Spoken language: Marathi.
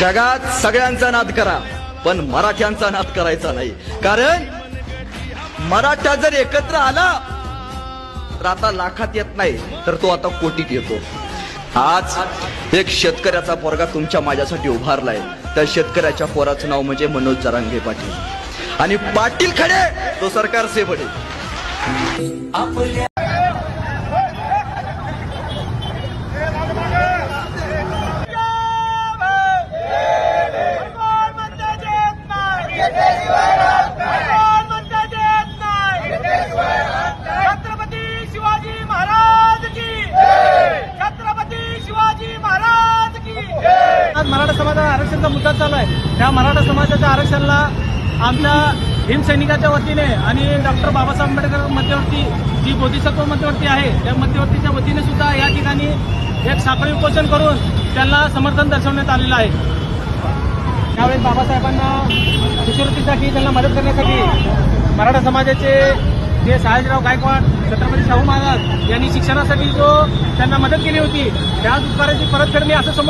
जगात सगळ्यांचा नाद करा पण मराठ्यांचा नाद करायचा नाही. कारण मराठा जर एकत्र आला तर आता लाखात येत नाही तर तो आता कोटीत येतो. आज एक शेतकऱ्याचा पोरगा तुमच्या माझ्यासाठी उभारलाय. त्या शेतकऱ्याच्या पोराचं नाव म्हणजे मनोज जरांगे पाटील. आणि पाटील खडे तो सरकार से बडे आज मराठा समाजाला आरक्षणाचा मुद्दा चालू आहे. त्या मराठा समाजाच्या आरक्षणाला आमच्या भीमसैनिकाच्या वतीने आणि डॉक्टर बाबासाहेब आंबेडकर मध्यवर्ती जी बोधिसत्व मध्यवर्ती आहे त्या मध्यवर्तीच्या वतीने सुद्धा या ठिकाणी एक साखळी उपोषण करून त्यांना समर्थन दर्शवण्यात आलेलं आहे. त्यावेळेस बाबासाहेबांना शिष्यवृत्तीसाठी त्यांना मदत करण्यासाठी मराठा समाजाचे जे सयाजीराव गायकवाड छत्रपती शाहू महाराज यांनी शिक्षणासाठी जो त्यांना मदत केली होती त्या उपकाराची परतफेड मी असं समजतो.